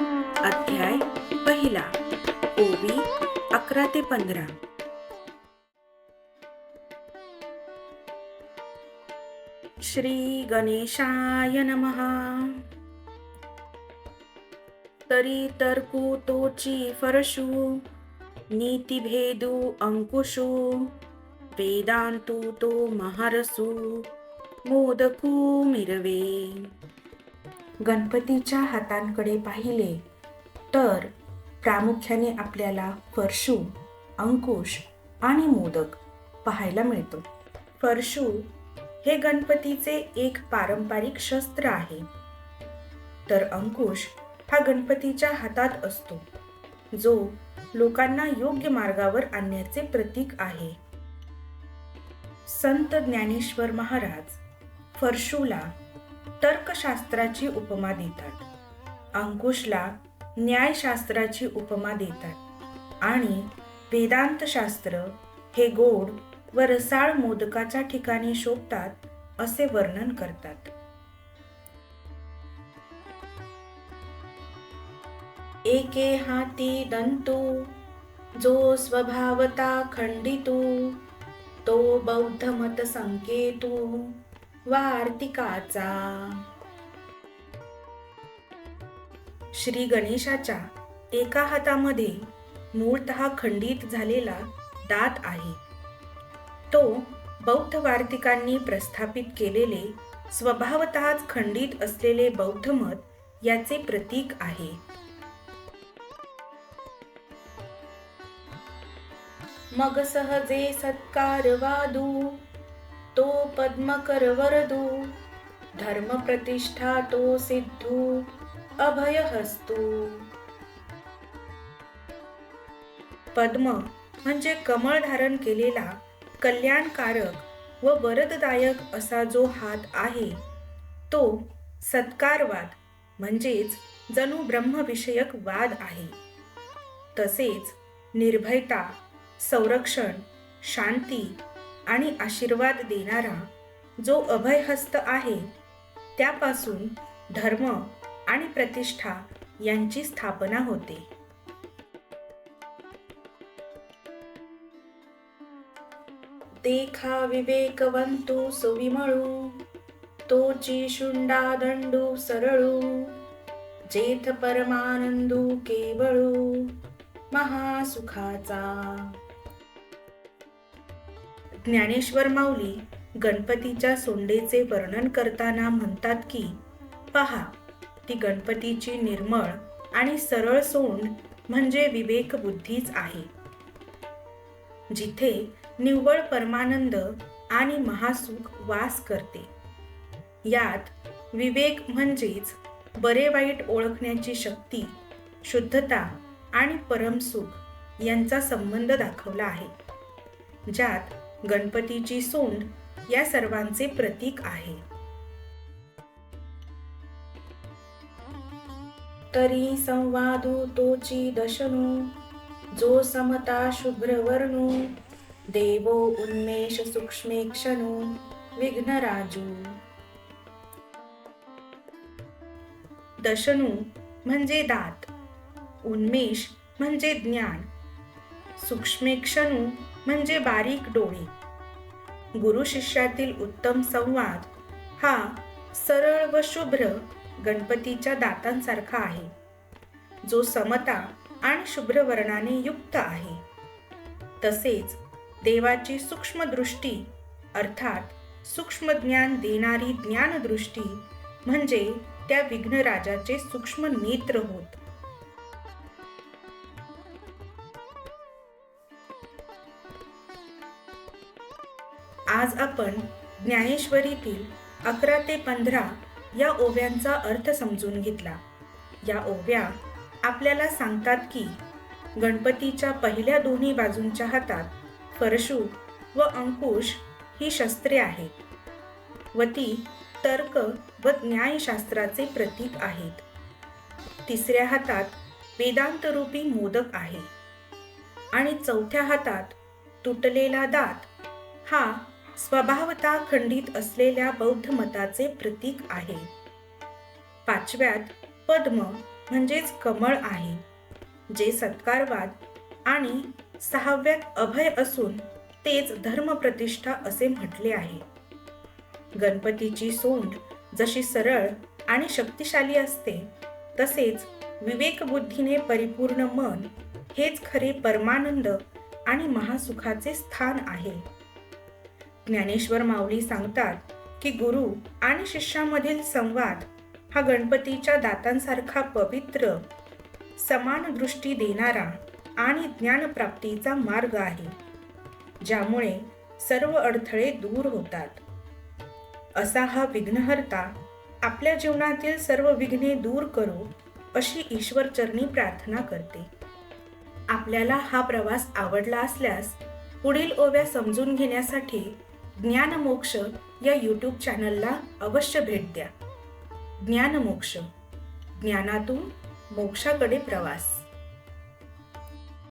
अध्याय पहिला ओवी अकरा ते पंधरा. श्री गणेशाय नमहा तरी तरकू तोची फरशू नीतिभेदू अंकुशू वेदांतू तो महारसू मोदकू मिरवे. गणपतीच्या हातांकडे पाहिले तर प्रामुख्याने आपल्याला फरशू अंकुश आणि मोदक पाहायला मिळतो. फरशू हे गणपतीचे एक पारंपरिक शस्त्र आहे. तर अंकुश हा गणपतीच्या हातात असतो जो लोकांना योग्य मार्गावर आणण्याचे प्रतीक आहे. संत ज्ञानेश्वर महाराज फरशूला तर्कशास्त्राची उपमा देतात. अंकुशला न्यायशास्त्राची उपमा देतात. आणि वेदांतशास्त्र हे गोड व रसाळ मोदकाच्या ठिकाणी शोभतात असे वर्णन करतात. एके हाती दंतू जो स्वभावता खंडितू तो बौद्ध मत संकेतू. वार्तिकाचा. श्री गणेशाच्या एका हातामध्ये मूळतः खंडित झालेला दात आहे. तो बौद्ध वार्तिकांनी प्रस्थापित केलेले स्वभावतःच खंडित असलेले बौद्ध मत याचे प्रतीक आहे. मग सहजे सत्कार वादू तो पद्मकर वरदू धर्म प्रतिष्ठा तो सिद्धू अभय हस्तू पद्म म्हणजे कमळ धारण केलेला कल्याणकारक व वरददायक असा जो हात आहे तो सत्कारवाद म्हणजेच जणू ब्रह्मविषयक वाद आहे. तसेच निर्भयता संरक्षण शांती आणि आशीर्वाद देणारा जो अभयहस्त आहे त्यापासून धर्म आणि प्रतिष्ठा यांची स्थापना होते. देखा विवेकवंतू सुविमळू तोची शुंडा दंडू सरळू जेथ परमानंदू केवळू महासुखाचा ज्ञानेश्वर माऊली गणपतीच्या सोंडेचे वर्णन करताना म्हणतात की पहा ती गणपतीची निर्मळ आणि सरळ सोंड म्हणजे विवेक बुद्धीच आहे. जिथे निव्वळ परमानंद आणि महासुख वास करते. यात विवेक म्हणजेच बरे वाईट ओळखण्याची शक्ती शुद्धता आणि परमसुख यांचा संबंध दाखवला आहे. ज्यात गणपतीची सोंड या सर्वांचे प्रतीक आहे. तरी संवादू तोची दशनु जो समता शुभ्रवर्णू देवो उन्मेष सूक्ष्मेक्षणू विघ्नराजू दशनू म्हणजे दात उन्मेष म्हणजे ज्ञान सूक्ष्मेक्षणू म्हणजे बारीक डोळे. गुरु शिष्यातील उत्तम संवाद हा सरळ व शुभ्र गणपतीच्या दातांसारखा आहे. जो समता आणि शुभ्र वर्णाने युक्त आहे. तसेच देवाची सूक्ष्म दृष्टी अर्थात सूक्ष्म ज्ञान देणारी ज्ञानदृष्टी म्हणजे त्या विघ्नराजाचे सूक्ष्म नेत्र होत. आज आपण ज्ञानेश्वरीतील अकरा ते पंधरा या ओव्यांचा अर्थ समजून घेतला. या ओव्या आपल्याला सांगतात की गणपतीच्या पहिल्या दोन्ही बाजूंच्या हातात फरशू व अंकुश ही शस्त्रे आहेत व ती तर्क व न्यायशास्त्राचे प्रतीक आहेत. तिसऱ्या हातात वेदांतरूपी मोदक आहे आणि चौथ्या हातात तुटलेला दात हा स्वभावता खंडित असलेल्या बौद्ध मताचे प्रतीक आहे. पाचव्यात पद्म म्हणजेच कमळ आहे जे सत्कारवाद आणि सहाव्यात अभय असून तेच धर्मप्रतिष्ठा असे म्हटले आहे. गणपतीची सोंड जशी सरळ आणि शक्तिशाली असते तसेच विवेकबुद्धीने परिपूर्ण मन हेच खरे परमानंद आणि महासुखाचे स्थान आहे. ज्ञानेश्वर माऊली सांगतात की गुरु आणि शिष्यामधील संवाद हा गणपतीच्या दातांसारखा पवित्र समान दृष्टी देणारा आणि ज्ञानप्राप्तीचा मार्ग आहे ज्यामुळे सर्व अडथळे दूर होतात. असा हा विघ्नहर्ता आपल्या जीवनातील सर्व विघ्ने दूर करो अशी ईश्वरचरणी प्रार्थना करते. आपल्याला हा प्रवास आवडला असल्यास पुढील ओव्या समजून घेण्यासाठी ज्ञानमोक्ष या यूट्यूब चॅनलला अवश्य भेट द्या. ज्ञानमोक्ष ज्ञानातून मोक्षाकडे प्रवास.